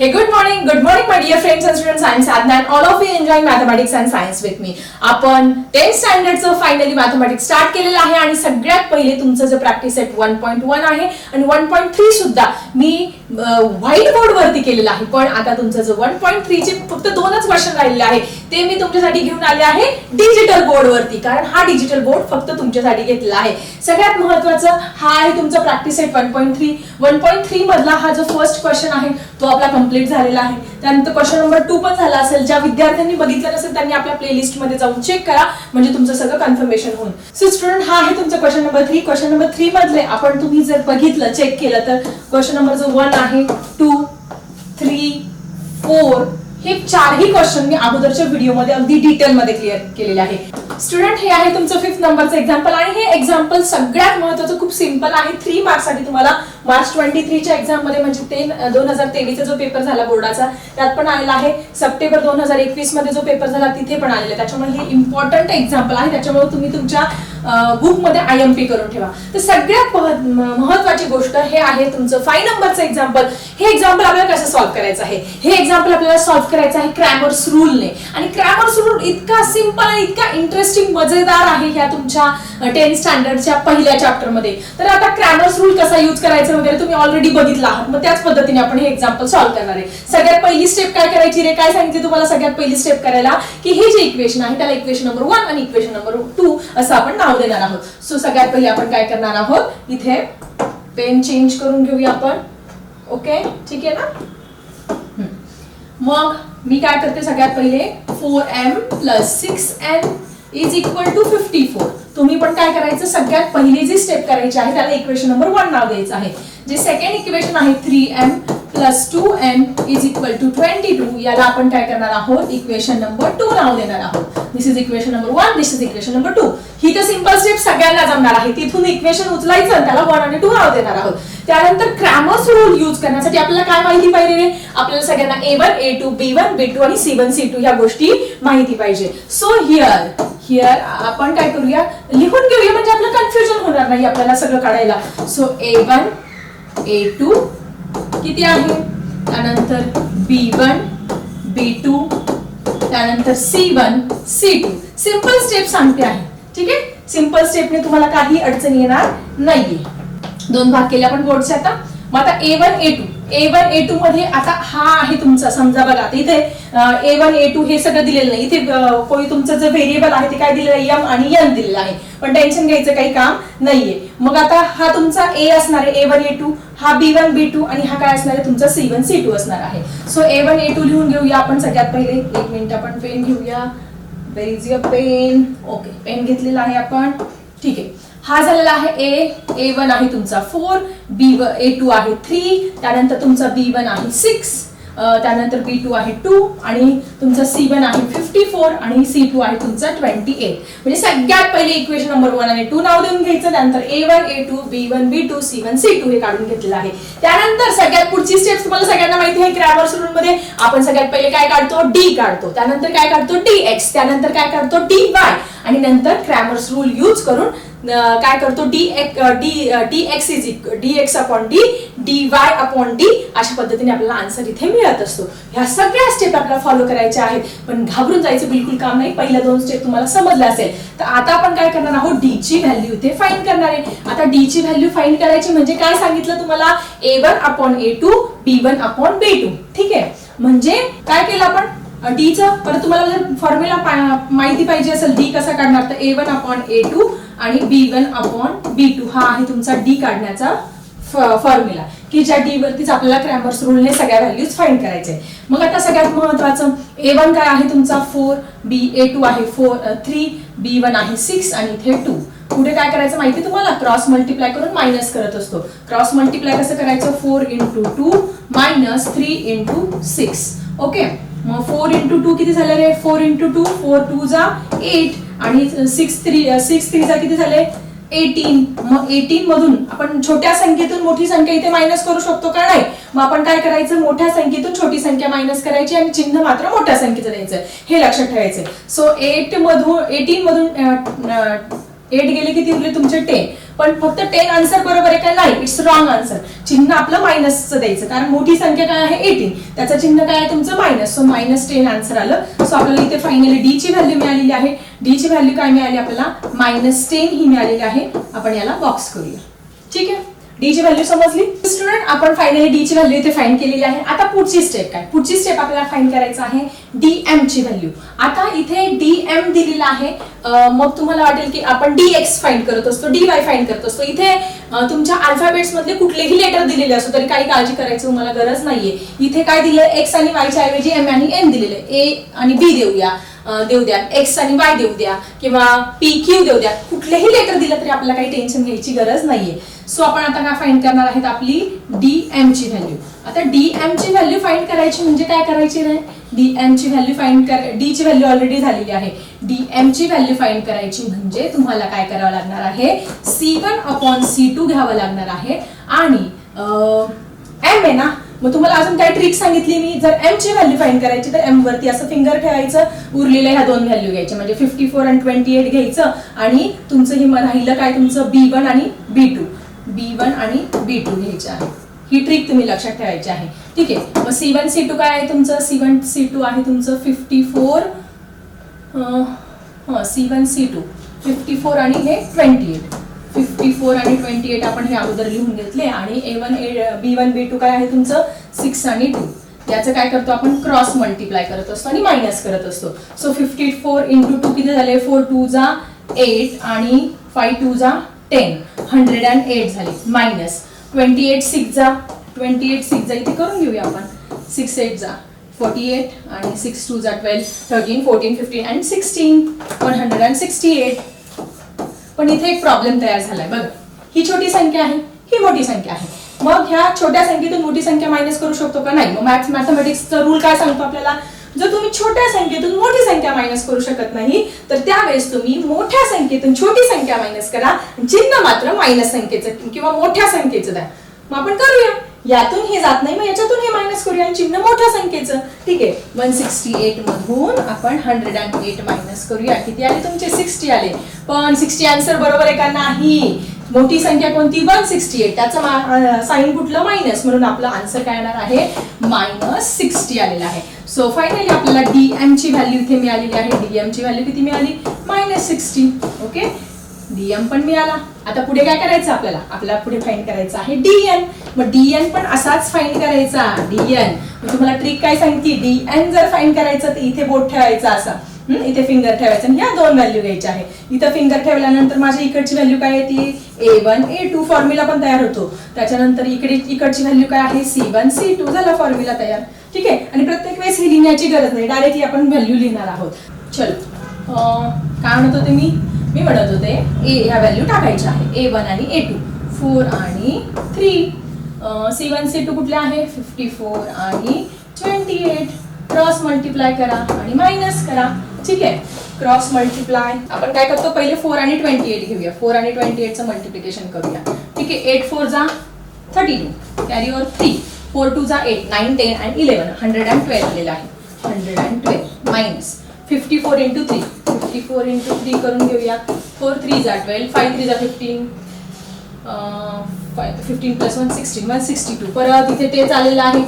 Hey, good morning, good morning, my dear friends and students. I'm Sadhna and all of you enjoying mathematics and science with me. आपण tenth स्टँडर्डचं finally mathematics start केलेलं आहे आणि सगळ्यात पहिले तुमचं जे practice set one point one आहे आणि वन पॉईंट थ्री सुद्धा मी व्हाईट बोर्ड वरती केलेलं आहे. पण आता तुमचं जो वन पॉईंट थ्रीचे फक्त दोनच क्वेश्चन राहिलेले आहे ते मी तुमच्यासाठी घेऊन आले आहे डिजिटल बोर्ड वरती. कारण हा डिजिटल बोर्ड फक्त तुमच्यासाठी घेतलेला आहे. सगळ्यात महत्वाचं हा आहे तुमचा practice set one point three one point three मधला हा जो फर्स्ट क्वेश्चन आहे तो आपला कंप्लीट झालेला आहे. त्यानंतर क्वेश्चन नंबर टू पण झाला असेल. ज्या विद्यार्थ्यांनी बघितलं नसेल त्यांनी आपल्या प्लेलिस्टमध्ये जाऊन चेक करा. म्हणजे तुमचं सगळं कन्फर्मेशन होईल सो स्टुडंट हा आहे तुमचा question number three question number three मधले आपण तुम्ही जर बघितलं चेक केलं तर क्वेश्चन नंबर जो वन आहे. टू थ्री फोर हे चारही क्वेश्चन मी अगोदरच्या व्हिडिओमध्ये अगदी डिटेल मध्ये क्लिअर केलेले आहे. स्टुडंट हे आहे तुमचं फिफ्थ नंबरचं एक्झाम्पल आणि हे एक्झाम्पल सगळ्यात महत्वाचं खूप सिंपल आहे. थ्री मार्क्ससाठी तुम्हाला मार्च ट्वेंटी थ्रीच्या एक्झाममध्ये म्हणजे ते दोन हजार तेवीसचा जो पेपर झाला बोर्डाचा त्यात पण आलेला आहे. सप्टेंबर दोन हजार एकवीसमध्ये जो पेपर झाला तिथे पण आलेला आहे. त्याच्यामुळे हे इम्पॉर्टंट एक्झाम्पल आहे. त्याच्यामुळे तुम्ही तुमच्या बुकमध्ये आय एम पी करून ठेवा. तर सगळ्यात महत्वाची गोष्ट हे आहे तुमचं फाय नंबरचं एक्झाम्पल हे एक्झाम्पल आपल्याला कसं सॉल्व्ह करायचं आहे? हे एक्झाम्पल आपल्याला सॉल्व्ह करायचं आहे क्रॅमर्स रूलने आणि क्रॅमर्स रूल इतका सिंपल आणि इतका इंटरेस्टिंग मजेदार आहे ह्या तुमच्या टेन्थ स्टँडर्डच्या पहिल्या चॅप्टरमध्ये तर आता क्रॅमर्स रूल कसा यूज करायचा वगैरे तुम्ही ऑलरेडी बघितला आहात. मग त्याच पद्धतीने आपण हे एक्झाम्पल सॉल्व्ह करणार आहे. सगळ्यात पहिली स्टेप काय करायची रे? काय सांगितली तुम्हाला सगळ्यात पहिली स्टेप करायला? की हे जे इक्वेशन आहे त्याला इक्वेशन नंबर वन आणि इक्वेशन नंबर टू असं आपण नाव देणार आहोत. सो सगळ्यात पहिले आपण काय करणार आहोत? इथे पेन चेंज करून घेऊया आपण. ओके ठीक आहे ना? मग मी काय करते सगळ्यात पहिले four M plus six M is equal to fifty four तुम्ही पण काय करायचं? सगळ्यात पहिली जी स्टेप करायची आहे त्याला इक्वेशन नंबर वन नाव द्यायचं आहे. जे सेकंड इक्वेशन आहे three M plus two N is equal to twenty two याला आपण काय करणार आहोत? इक्वेशन नंबर टू नाव देणार आहोत. This is equation number one this is equation number two ही तर सिंपल स्टेप सगळ्यांना जमणार आहे. तिथून इक्वेशन उचलायचं त्याला वन आणि टू नाव देणार आहोत. त्यानंतर क्रॅमर्स रूल यूज करण्यासाठी आपल्याला काय माहिती पाहिजे आपल्याला सगळ्यांना A one A two B one B two आणि सी वन सी टू ह्या गोष्टी माहिती पाहिजे. सो हिअर हिअर आपण काय करूया? लिहून घेऊया म्हणजे आपलं कन्फ्युजन होणार नाही आपल्याला सगळं काढायला. So A one A two किती आहे? त्यानंतर बी वन बी टू त्यानंतर C one C two simple step सांगते आहे. ठीक आहे? सिंपल स्टेपने तुम्हाला काही अडचण येणार नाहीये. दोन भाग केले आपण बोर्डचे आता. मग आता A one A two A one A two मध्ये आता हा आहे तुमचा. समजा बघा आता इथे ए वन ए टू हे सगळं दिलेलं नाही. इथे कोई कोणी तुमचं जे व्हेरिएबल आहे ते काय दिलेलं आहे? एम आणि एन दिलेलं आहे. पण टेन्शन घ्यायचं काही काम नाहीये. मग आता हा तुमचा ए असणार आहे ए वन ए टू हा बी वन बी टू आणि हा काय असणार आहे? तुमचा सी वन सी टू असणार आहे. So A one A two लिहून घेऊया आपण सगळ्यात पहिले. एक मिनिट आपण पेन घेऊया. पेन ओके पेन घेतलेला आहे आपण. ठीक आहे. हा झालेला आहे ए ए वन आहे तुमचा फोर बी व ए टू आहे थ्री त्यानंतर तुमचा बी वन आहे सिक्स त्यानंतर बी टू आहे टू आणि तुमचा सी वन आहे फिफ्टी फोर आणि सी टू आहे तुमचा ट्वेंटी एट म्हणजे सगळ्यात पहिले इक्वेशन नंबर वन आणि टू नाव देऊन घ्यायचं त्यानंतर A one A two B one B two C one C two हे काढून घेतलेलं आहे. त्यानंतर सगळ्यात पुढची स्टेप तुम्हाला सगळ्यांना माहिती आहे क्रॅवर्स रूल मध्ये. आपण सगळ्यात पहिले काय काढतो? डी काढतो. त्यानंतर काय काढतो? डी एक्स त्यानंतर काय काढतो? डी वाय आणि नंतर क्रॅमर्स रूल यूज करून काय करतो? D D D X is D X upon D D Y upon D अशा पद्धतीने आपल्याला आन्सर इथे मिळत असतो. ह्या सगळ्या स्टेप आपल्याला फॉलो करायच्या आहेत. पण घाबरून जायचं बिलकुल काम नाही. पहिल्या दोन स्टेप तुम्हाला समजलं असेल. तर आता आपण काय करणार आहोत? डी ची व्हॅल्यू इथे फाईन करणार आहे. आता डी ची व्हॅल्यू फाईन करायची म्हणजे काय सांगितलं तुम्हाला? A one upon A two B one upon B two ठीक आहे? म्हणजे काय केलं आपण? डीचा परत तुम्हाला जर फॉर्म्युला माहिती पाहिजे असेल डी कसा काढणार तर A one upon A two आणि B one upon B two हा आहे तुमचा डी काढण्याचा फॉर्म्युला की ज्या डी वरतीच आपल्याला क्रॅम्बर्स रूलने सगळ्या व्हॅल्यूज फाईंड करायचे. मग आता सगळ्यात महत्वाचं ए वन काय आहे तुमचा? फोर बी ए टू आहे फोर थ्री बी वन आहे सिक्स आणि इथे टू पुढे काय करायचं माहिती तुम्हाला? क्रॉस मल्टिप्लाय करून मायनस करत असतो. क्रॉस मल्टिप्लाय कसं करायचं? Four into two minus three into six okay मग फोर इंटू टू किती झाले रे? Four into two four two जा एट आणि सिक्स थ्री सिक्स थ्री जा किती झाले? एटीन मग एटीन मधून आपण छोट्या संख्येतून मोठी संख्या इथे मायनस करू शकतो का नाही? मग आपण काय करायचं? मोठ्या संख्येतून छोटी संख्या मायनस करायची आणि चिन्ह मात्र मोठ्या संख्येचं द्यायचं. हे लक्षात ठेवायचं सो एट मधून एटीन मधून एट गेले किती उरले तुमचे टेन पण फक्त टेन आन्सर बरोबर आहे का? नाही. इट्स रॉंग आन्सर चिन्ह आपलं मायनसचं द्यायचं. कारण मोठी संख्या काय आहे? एटीन त्याचं चिन्ह काय आहे? तुमचं minus so minus ten answer आलं. सो आपल्याला इथे फायनली डी ची व्हॅल्यू मिळालेली आहे. डी ची व्हॅल्यू काय मिळाली आपल्याला? मायनस टेन ही मिळालेली आहे. आपण याला बॉक्स करूया. ठीक आहे? डी ची व्हॅल्यू समजली? स्टुडंट आपण फायनली डी ची व्हॅल्यू इथे फाईन केलेली आहे. आता पुढची स्टेप काय? पुढची स्टेप आपल्याला फाईन करायचं आहे डी एम ची व्हॅल्यू आता इथे डी एम दिलेला आहे. मग तुम्हाला वाटेल की आपण डी एक्स फाईन करत असतो डी वाय फाईन करत असतो. इथे तुमच्या अल्फाबेट्स मधले कुठलेही लेटर दिलेले असतो तरी काही काळजी करायची तुम्हाला गरज नाहीये. इथे काय दिलं एक्स आणि वायच्या ऐवजी एम आणि एन दिलेलं. ए आणि बी देऊया. देऊ द्या. एक्स आणि वाय देऊ द्या. किंवा पी क्यू देऊ द्या. कुठलेही लेटर दिलं तरी आपल्याला काही टेन्शन घ्यायची गरज नाहीये. सो आपण आता काय फाईंड करणार आहेत आपली डी एम ची व्हॅल्यू आता डीएम ची व्हॅल्यू फाइंड करायची म्हणजे काय करायची नाही डीएम ची व्हॅल्यू फाइंड कर डी ची व्हॅल्यू ऑलरेडी झालेली आहे. डीएम ची व्हॅल्यू फाइंड करायची म्हणजे तुम्हाला काय करावं लागणार आहे? C one upon C two घ्यावं लागणार आहे. आणि एम आहे ना? मग तुम्हाला अजून काय ट्रिक सांगितली मी. जर एम ची व्हॅल्यू फाईंड करायची तर एम वरती असं फिंगर ठेवायचं. उरलेल्या ह्या दोन व्हॅल्यू घ्यायच्या. म्हणजे फिफ्टी फोर आणि ट्वेंटी एट घ्यायचं. आणि तुमचं हे राहिलं काय? तुमचं बी वन आणि बी टू बी वन आणि बी टू घ्यायचं आहे. ही ट्रिक तुम्ही लक्षात ठेवायची आहे. ठीक आहे. मग सी वन सी टू काय आहे तुमचं? सी वन सी टू आहे तुमचं fifty four C one C two fifty four आणि हे ट्वेंटी एट फिफ्टी फोर आणि ट्वेंटी एट आपण हे अगोदर लिहून घेतले. आणि A one A B one B two काय आहे तुमचं? सिक्स आणि टू याचं काय करतो आपण? क्रॉस मल्टिप्लाय करत असतो आणि मायनस करत असतो. So fifty four into two किती झाले? फोर टू जा एट आणि फाय टू जा टेन हंड्रेड अँड एट झाले. मायनस ट्वेंटी एट सिक्स जा. ट्वेंटी एट सिक्स जा. इथे करून घेऊया आपण. सिक्स एट जा. फोर्टी एट आणि सिक्स टू जा. Twelve thirteen fourteen fifteen and sixteen one hundred and sixty eight पण इथे एक प्रॉब्लेम तयार झालाय. बघ ही छोटी संख्या आहे ही मोठी संख्या आहे. मग ह्या छोट्या संख्येतून मोठी संख्या मायनस करू शकतो का? नाही. मग मॅथ्स मॅथमॅटिक्सचा रूल काय सांगतो आपल्याला? जर तुम्ही छोट्या संख्येतून मोठी संख्या मायनस करू शकत नाही तर त्यावेळेस तुम्ही मोठ्या संख्येतून छोटी संख्या मायनस करा. चिन्ह मात्र मायनस संख्येचं किंवा मोठ्या संख्येचं द्या. मग आपण करूया. यातून हे जात नाही मग याच्यातून हे मायनस करूया आणि चिन्ह मोठ्या संख्येचं. ठीक आहे. वन सिक्स्टी एट मधून आपण हंड्रेड अँड एट मायनस करूया. किती आले तुमचे? सिक्स्टी आले. पण सिक्स्टी आन्सर बरोबर आहे का नाही? मोठी संख्या कोणती? वन सिक्स्टी एट त्याचं साईन कुठलं? मायनस म्हणून आपलं आन्सर काय येणार आहे? मायनस सिक्स्टी आलेला आहे. सो फायनली आपल्याला डीएम ची व्हॅल्यू इथे मिळालेली आहे. डीएम ची व्हॅल्यू किती मिळाली? मायनस सिक्स्टी ओके डीएम पण मिळाला. आता पुढे काय करायचं आपल्याला? आपल्याला पुढे फाईन करायचं आहे डीएन मग डीएन पण असाच फाईन करायचा. डीएन तुम्हाला ट्रिक काय सांगते? डीएन जर फाईन करायचं तर इथे बोट ठेवायचा असा. इथे फिंगर ठेवायचं. आणि ह्या दोन व्हॅल्यू घ्यायच्या आहे. इथं फिंगर ठेवल्यानंतर माझ्या इकडची व्हॅल्यू काय येते A one A two formula पण तयार होतो. त्याच्यानंतर इकडे इकडची व्हॅल्यू काय आहे? सी वन सी टू झाला फॉर्म्युला तयार. ठीक आहे? आणि प्रत्येक वेळेस ही लिहिण्याची गरज नाही. डायरेक्टली आपण व्हॅल्यू लिहिणार आहोत. चलो. काय म्हणत होते मी? मी म्हणत होते ए ह्या व्हॅल्यू टाकायच्या आहे. ए वन आणि ए टू फोर आणि three C one C two कुठले आहे? फिफ्टी फोर आणि ट्वेंटी एट क्रॉस मल्टिप्लाय करा आणि मायनस करा. ठीक आहे. क्रॉस मल्टिप्लाय आपण काय करतो? पहिले फोर आणि ट्वेंटी एट घेऊया. फोर आणि ट्वेंटी एटचं मल्टिप्लिकेशन करूया. ठीक आहे एट फोर जा thirty two carry over three four two जा eight nine ten and eleven hundred and twelve आलेलं आहे. Hundred and twelve minus fifty four into three fifty four into three करून घेऊया. फोर थ्री जा twelve five three जा fifteen fifteen plus one sixteen one sixty two परत इथे ते आलेलं आहे.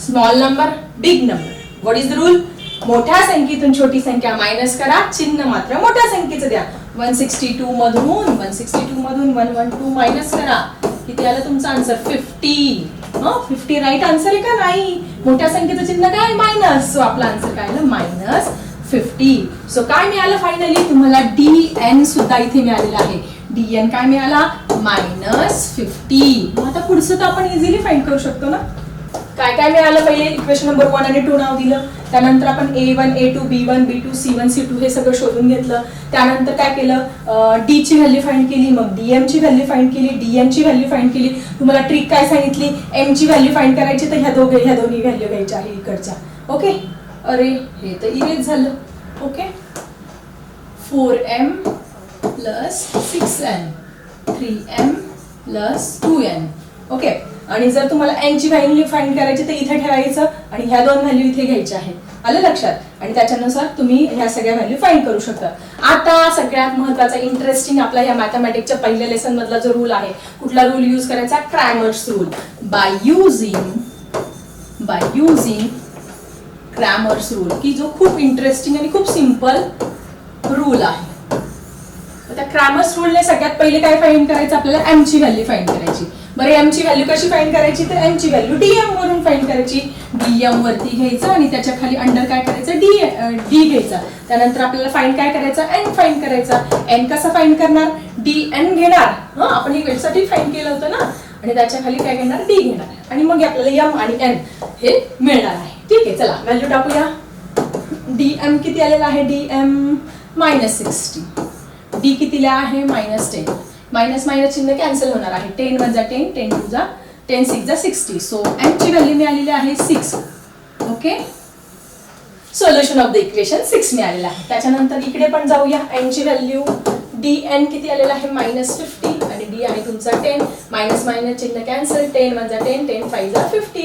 Small number big number what is the rule मोठ्या संख्येतून छोटी संख्या मायनस करा. चिन्ह मात्र मोठ्या संख्येचं द्या. वन सिक्स्टी टू मधून वन सिक्स्टी टू मधून वन वन टू मायनस करा. किती आलं तुमचं answer fifty fifty right answer आहे का? नाही. मोठ्या संख्येचं चिन्ह काय? मायनस सो आपला आन्सर काय आलं? मायनस फिफ्टी सो काय मिळालं फायनली तुम्हाला डी एन सुद्धा इथे मिळालेलं आहे. डी एन काय मिळाला? मायनस फिफ्टी आता पुढचं तर आपण इझिली फाईंड करू शकतो ना? काय काय मिळालं? पहिले इक्वेशन नंबर वन आणि टू नाव दिलं. त्यानंतर आपण A one A two B one B two C one C two हे सगळं शोधून घेतलं. त्यानंतर काय केलं? डी ची व्हॅल्यू फाईंड केली. मग डीएम ची व्हॅल्यू फाईंड केली. डी ची व्हॅल्यू फाईंड केली. तुम्हाला ट्रिक काय सांगितली? एम ची व्हॅल्यू फाईंड करायची तर ह्या दोघे ह्या दोन्ही व्हॅल्यू घ्यायच्या आहे इकडच्या. ओके? अरे हे तर इरेज झालं. Okay? Four M plus six M three M plus two M okay? आणि जर तुम्हाला एन ची व्हॅल्यू फाईंड करायची तर इथे ठेवायचं आणि ह्या दोन व्हॅल्यू इथे घ्यायच्या आहेत. आलं लक्षात? आणि त्याच्यानुसार तुम्ही ह्या सगळ्या व्हॅल्यू फाईंड करू शकता. आता सगळ्यात महत्त्वाचा इंटरेस्टिंग आपला या मॅथमॅटिकच्या पहिल्या लेसन मधला जो रूल आहे कुठला रूल यूज करायचा? Cramer's rule by using by using Cramer's rule की जो खूप इंटरेस्टिंग आणि खूप सिंपल रूल आहे. त्या क्रॅमर्स रूलने सगळ्यात पहिले काय फाईंड करायचं? आपल्याला एम ची व्हॅल्यू फाईंड करायची. बरं एम ची व्हॅल्यू कशी फाईंड करायची? तर एमची व्हॅल्यू डी एम वरून फाईंड करायची. डीएम वरती घ्यायचं आणि त्याच्याखाली अंडर काय करायचं? डी डी घ्यायचा. त्यानंतर आपल्याला फाईंड काय करायचं? एन फाईंड करायचा. एन कसा फाईंड करणार? डी एन घेणार. हं आपण ही वेबसाठी केलं होतं ना? आणि त्याच्याखाली काय घेणार? डी घेणार. आणि मग आपल्याला एम आणि एन हे मिळणार आहे. ठीक आहे चला व्हॅल्यू टाकूया. डी एम किती आलेला आहे? D M minus sixty D कितीला आहे? मायनस टेन मायनस मायनस चिन्ह कॅन्सल होणार आहे. टेन वन जा टेन टेन टू जा टेन सिक्स जा सिक्स्टी सो एम ची व्हॅल्यू मिळालेली आहे six okay solution of the equation six मिळालेलं आहे. त्याच्यानंतर इकडे पण जाऊया. एन ची व्हॅल्यू डी एन किती आलेला आहे? मायनस फिफ्टी आणि डी आहे तुमचा टेन मायनस मायनस चिन्ह कॅन्सल टेन वन जा टेन टेन फाईव्ह जा फिफ्टी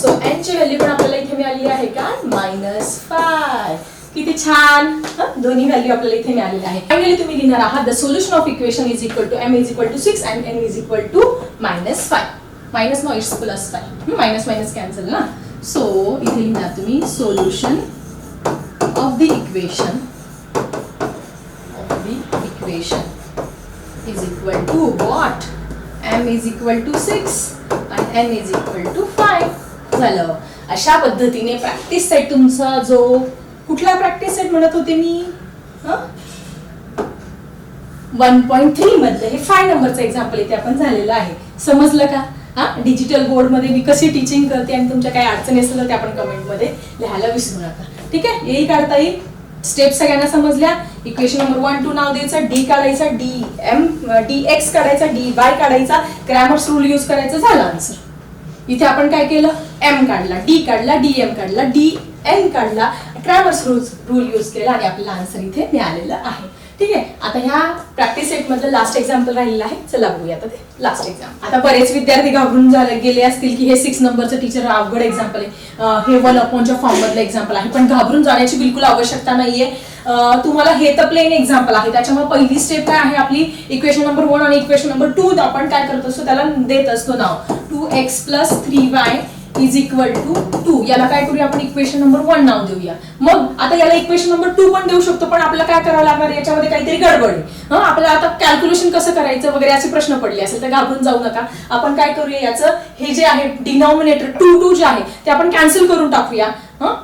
सो एन ची व्हॅल्यू पण आपल्याला इथे मिळाली आहे का? मायनस फाय किती छान. दोन्ही व्हॅल्यू आपल्याला इथे मिळालेली आहे फायनली तुम्ही लिहिणार आहात the solution of equation is equal to M is equal to six and N is equal to minus five minus no it's plus five minus minus cancel ना? सो इथे लिहिणार तुम्ही solution of the equation of the equation is equal to what M is equal to six and M is equal to five झालं. अशा पद्धतीने practice set तुमचा जो कुठला प्रॅक्टिस सेट म्हणत होते मी? वन पॉईंट थ्री मधलं. हे फाय नंबरचं एक्झाम्पल इथे आपण झालेलं आहे. समजलं का? हा? डिजिटल बोर्डमध्ये मी कशी टीचिंग करते आणि तुमच्या काही अडचणी असेल तर ते आपण कमेंटमध्ये लिहायला विसरू नका. ठीक आहे? येई काढता येईल. स्टेप सगळ्यांना समजल्या? इक्वेशन नंबर वन टू नाव द्यायचं. डी काढायचा. डी एम डी एक्स काढायचा. डी वाय काढायचा. ग्रॅमर्स रूल यूज करायचं. झालं आन्सर इथे आपण काय केलं? एम काढला. डी काढला. डी एम काढला. डी एन काढला. ग्रॅमर्स रूल रूल यूज केला आणि आपल्याला आन्सर इथे मिळालेलं आहे. ठीक आहे? आता ह्या प्रॅक्टिस सेट मधलं लास्ट एक्झाम्पल राहिलेलं आहे. चला बघूया आता ते. लास्ट एक्झाम आता बरेच विद्यार्थी घाबरून झाले गेले असतील की हे सिक्स नंबरचं टीचर अवघड एक्झाम्पल आहे. हे वन अपॉनच्या फॉर्म मधलं एक्झाम्पल आहे. पण घाबरून जाण्याची बिलकुल आवश्यकता नाहीये. तुम्हाला हे तर प्लेन एक्झाम्पल आहे. त्याच्यामुळे पहिली स्टेप काय आहे? आपली इक्वेशन नंबर वन आणि इक्वेशन नंबर टू आपण काय करत असतो? त्याला देत असतो नाव. Two X plus three Y is equal to two याला काय करूया आपण? इक्वेशन नंबर वन नाव देऊया. मग आता याला इक्वेशन नंबर टू पण देऊ शकतो पण आपल्याला काय करावं लागणार? याच्यामध्ये काहीतरी गडबड आहे. आपल्याला आता कॅल्क्युलेशन कसं करायचं वगैरे असे प्रश्न पडले असेल तर घाबरून जाऊ नका. आपण काय करूया याचं? हे जे आहे डिनॉमिनेटर टू टू जे आहे ते आपण कॅन्सल करून टाकूया.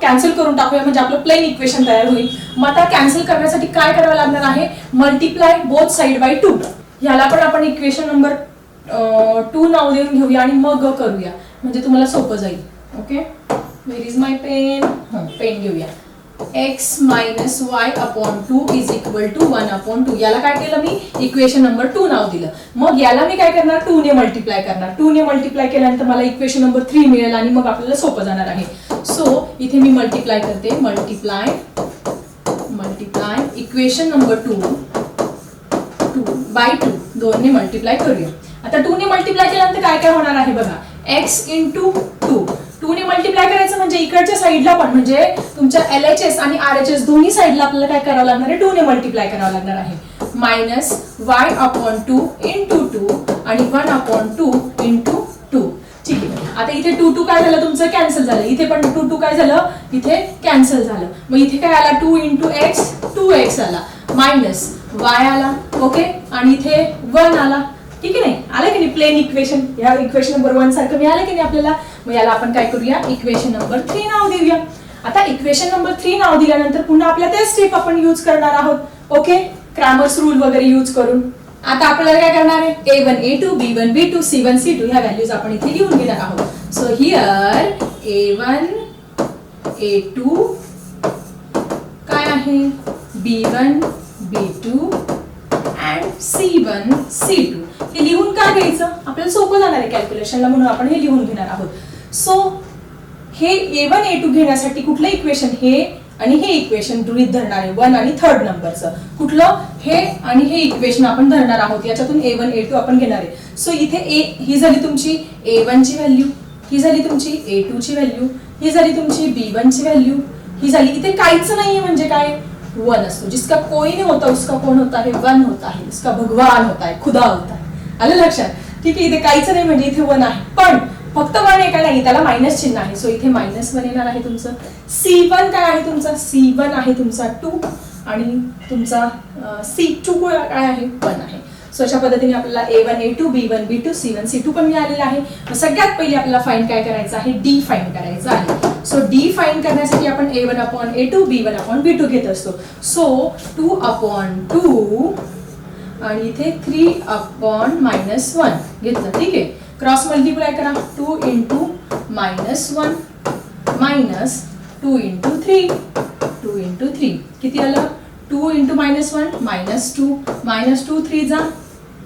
कॅन्सल करून टाकूया म्हणजे आपलं प्लेन इक्वेशन तयार होईल. मग आता कॅन्सल करण्यासाठी काय करावं लागणार आहे? Multiply both side by two ह्याला पण आपण इक्वेशन नंबर टू नाव देऊन घेऊया आणि मग करूया. म्हणजे तुम्हाला सोपं जाईल. Okay where is my pen pen घेऊया. X minus Y upon two is equal to one upon two याला काय केलं मी? इक्वेशन नंबर टू नाव दिलं. मग याला मी काय करणार? टू ने मल्टिप्लाय करणार. टू ने मल्टिप्लाय केल्यानंतर मला इक्वेशन नंबर थ्री मिळेल आणि मग आपल्याला सोपं जाणार आहे. सो इथे मी मल्टिप्लाय करते. Multiply multiply equation number two two by two दोनने मल्टिप्लाय करूया. आता टू ने मल्टिप्लाय केल्यानंतर काय काय होणार आहे बघा. एक्स इंटू टू टू ने मल्टिप्लाय करायचं म्हणजे इकडच्या साईडला पण म्हणजे तुमच्या एल एच एस आणि आर एच एस दोन्ही साईडला आपल्याला काय करावं लागणार आहे? टू ने मल्टिप्लाय करावं लागणार आहे. Minus Y upon two into two आणि one upon two into two ठीक आहे. आता इथे टू टू काय झालं? तुमचं कॅन्सल झालं. इथे पण टू टू काय झालं? इथे कॅन्सल झालं. मग इथे काय आला? Two into X two X आला. मायनस वाय आला. ओके आणि इथे वन आला. ठीक आहे नाही? आलं की नाही? प्लेन इक्वेशन या इक्वेशन नंबर वन सारखं मिळालं की नाही आपल्याला? मग याला आपण काय करूया? इक्वेशन नंबर थ्री नाव देऊया. आता इक्वेशन नंबर थ्री नाव दिल्यानंतर पुन्हा आपल्या त्या स्टेप आपण यूज करणार आहोत. ओके क्रॅमर्स रूल वगैरे यूज करून. आता आपल्याला काय करणार आहे? A one A two B one B two C one C two ह्या व्हॅल्यूज आपण इथे लिहून घेणार आहोत. So here A one A two काय आहे? B one B two and C one C two हे लिहून का घ्यायचं? आपल्याला सोपं जाणार आहे कॅल्क्युलेशनला म्हणून आपण हे लिहून घेणार आहोत. सो हे ए वन ए टू घेण्यासाठी कुठलं इक्वेशन हे आणि हे इक्वेशन गृहित धरणार आहे. वन आणि थर्ड नंबरचं कुठलं? हे आणि हे इक्वेशन आपण धरणार आहोत. याच्यातून ए वन ए टू आपण घेणार आहे. सो इथे ए ही झाली तुमची ए ची व्हॅल्यू ही झाली तुमची ए टू ची व्हॅल्यू ही झाली तुमची बी वन ची व्हॅल्यू ही झाली. इथे काहीच नाहीये म्हणजे काय? वन असतो जिसका कोई नहीं होता उसका कोण होता है? वन होता है उसका भगवान होता है खुदा होता है. आलं लक्षात? ठीक आहे इथे काहीच नाही म्हणजे इथे वन आहे. पण फक्त वन एका नाही त्याला मायनस चिन्ह आहे. सो इथे मायनस वन येणार आहे तुमचं. सी वन काय आहे तुमचा? सी वन आहे तुमचा टू आणि तुमचा सी टू काय आहे? वन आहे. सो अशा पद्धतीने आपल्याला A one A two B one B two C one C two पण मिळालेला आहे. सगळ्यात पहिले आपल्याला फाईन काय करायचं आहे? डी फाईन करायचं आहे. सो डी करण्यासाठी आपण A one upon A two B one upon B two असतो. सो टू अपॉन टू इथे थ्री अपॉन मायनस वन घेतलं ठीक आहे? क्रॉस मल्टिप्लाय करा. Two into minus one minus two into three two into three आलं? Two into minus one minus two minus two three जा.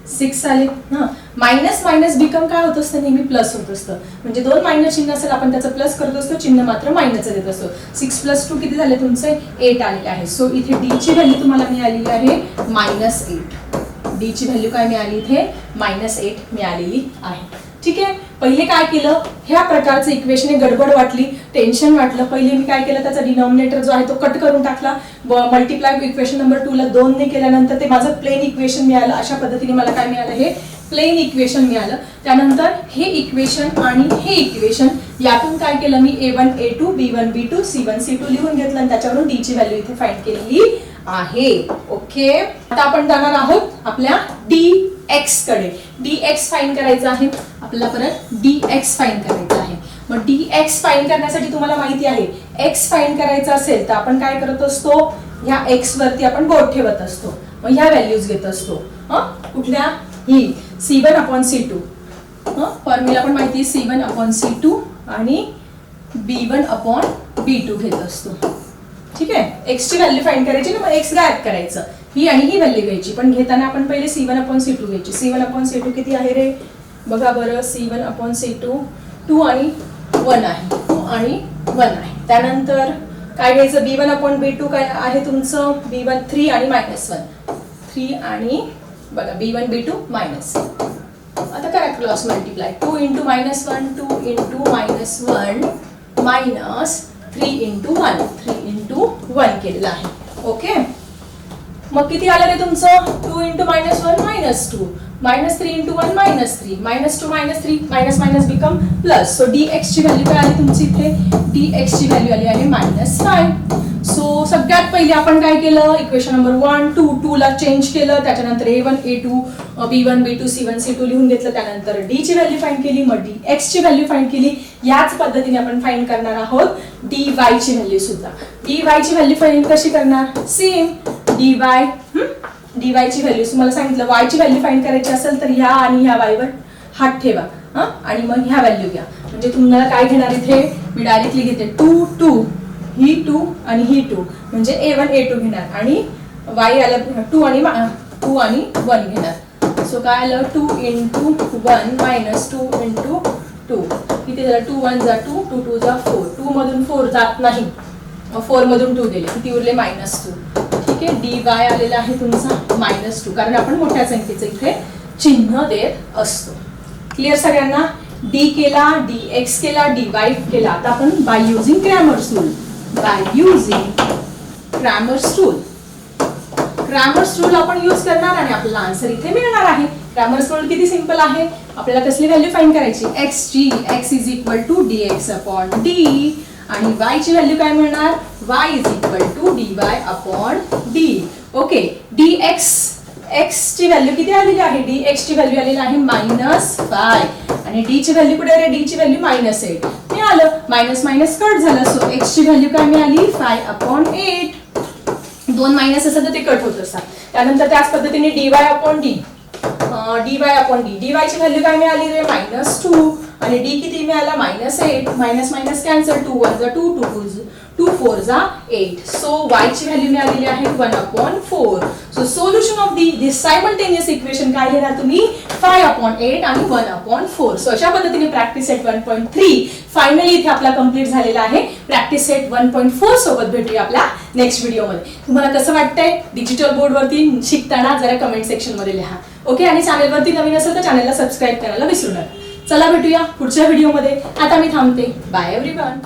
Six आले हां. Minus minus become काय होत असतं? नेहमी प्लस होत असतं. म्हणजे दोन मायनस चिन्ह असेल आपण त्याचं प्लस करत असतो चिन्ह मात्र मायनस देत असतो. सिक्स प्लस टू किती झाले? तुमचे एट आलेले आहे. सो इथे डी ची व्हॅल्यू तुम्हाला मिळालेली आहे मायनस एट डी ची व्हॅल्यू काय मिळाली इथे? मायनस एट मिळालेली आहे. ठीक आहे? पहिले काय केलं? ह्या प्रकारचं इक्वेशन गडबड वाटली टेन्शन वाटलं. पहिले मी काय केलं? त्याचा डिनॉमिनेटर जो आहे तो कट करून टाकला. मल्टिप्लाय इक्वेशन नंबर टू ला दोन ने केल्यानंतर ते माझं प्लेन इक्वेशन मिळालं. अशा पद्धतीने मला काय मिळालं? हे प्लेन इक्वेशन मिळालं. त्यानंतर हे इक्वेशन आणि हे इक्वेशन यातून काय केलं? मी A one A two B one B two C one C two लिहून घेतलं आणि त्याच्यावरून डी ची व्हॅल्यू इथे फाईंड केलेली आहे. ओके आता आपण जाणार आहोत आपल्या डी एक्सकडे. डी एक्स फाईन करायचं आहे. आपल्याला परत डी एक्स फाईन करायचं आहे. मग डी एक्स फाईन करण्यासाठी तुम्हाला माहिती आहे. एक्स फाईन करायचं असेल तर आपण काय करत असतो? ह्या एक्स वरती आपण बोट ठेवत असतो. मग ह्या व्हॅल्यूज घेत असतो. हं? कुठल्या? ही. C one upon C two formula पण माहिती C one upon C two आणि B one upon B two घेत असतो. ठीक आहे? एक्सची व्हॅल्यू फाईन करायची ना? मग एक्स गायब करायचं. ही आणि ही व्हॅल्यू घ्यायची. पण घेताना आपण पहिले C one upon C two घ्यायची. C one upon C two किती आहे रे? बघा बरं C one upon C two two आणि वन आहे. टू आणि वन आहे. त्यानंतर काय घ्यायचं? B one upon B two काय आहे तुमचं? बी वन थ्री आणि मायनस वन थ्री आणि बघा B one B two minus आता करा cross multiply two into minus one two into minus one minus three into one three into one केलेलं आहे. ओके मग किती आलं रे तुमचं? Two into minus one minus two minus three into one minus three minus two minus three minus minus become plus so D X ची value काय आली तुमची इथे? डी एक्स ची व्हॅल्यू आली आहे मायनस फाय सो सगळ्यात पहिले आपण काय केलं? Equation number one two two ला चेंज केलं. त्याच्यानंतर A one A two B one B two C one C two लिहून घेतलं. त्यानंतर डी ची व्हॅल्यू फाईंड केली. मग डी एक्स ची व्हॅल्यू फाईंड केली. याच पद्धतीने आपण फाईंड करणार आहोत. डी वाय ची व्हॅल्यू सुद्धा. डी वाय ची व्हॅल्यू फाईंड कशी करणार? सेम डी वाय डी ची व्हॅल्यू तुम्हाला सांगितलं. वायची व्हॅल्यू फाईंड करायची असेल तर ह्या आणि ह्या वायवर हात ठेवा हा? आणि मग ह्या व्हॅल्यू घ्या. म्हणजे तुम्हाला काय घेणार इथे? मी डायरेक्टली घेते. टू टू ही टू आणि ही टू म्हणजे ए वन ए टू घेणार. आणि वाय आलं टू आणि टू आणि वन घेणार. सो काय आलं? Two into one minus two into two किती झालं? टू वन जा टू टू टू जा फोर टू मधून फोर जात नाही. फोर मधून टू गेले किती उरले? मायनस टू ठीक आहे? डी वाय आलेला आहे तुमचा मायनस टू कारण आपण मोठ्या संख्येचं इथे चिन्ह देत असतो. क्लिअर सगळ्यांना? डी केला डी एक्स केला डी वाय केला. आता आपण by using Cramer's rule by using Cramer's rule Cramer's rule आपण यूज करणार आणि आपल्याला आन्सर इथे मिळणार आहे. क्रॅमर्स रूल किती सिंपल आहे? आपल्याला कसली व्हॅल्यू फाइंड करायची? X G X is equal to D X upon D आणि y ची व्हॅल्यू काय मिळणार? y is equal to D Y upon D okay D X X ची व्हॅल्यू किती आलेली आहे? डी एक्स ची व्हॅल्यू आलेली आहे मायनस फाय आणि डी ची व्हॅल्यू कुठे आहे डी ची व्हॅल्यू मायनस एट मिळालं. मायनस मायनस कट झालं. सो एक्स ची व्हॅल्यू काय मिळाली? फाय अपॉन एट दोन मायनस असं तर ते कट होत असतात. त्यानंतर त्याच पद्धतीने D Y upon D D Y upon D D Y ची व्हॅल्यू काय मिळाली रे? मायनस टू आणि डी किती मिळाला? Minus eight minus minus cancel two one जा two two two two four जा एट सो वायची व्हॅल्यू मिळालेली आहे one upon four so solution of the this simultaneous equation काय लिहिणार तुम्ही? फाय अपॉन एट आणि वन अपॉन फोर सो अशा पद्धतीने practice set one point three finally इथे आपला कंप्लीट झालेला आहे. Practice set one point four सोबत भेटूया आपल्या नेक्स्ट व्हिडिओमध्ये तुम्हाला कसं वाटतंय? डिजिटल बोर्डवरती शिकताना जरा कमेंट सेक्शनमध्ये लिहा. ओके आणि चॅनलवरती नवीन असेल तर चॅनलला सबस्क्राईब करायला विसरू नका. चला भेटूया पुढच्या व्हिडिओमध्ये आता मी थांबते. Bye everyone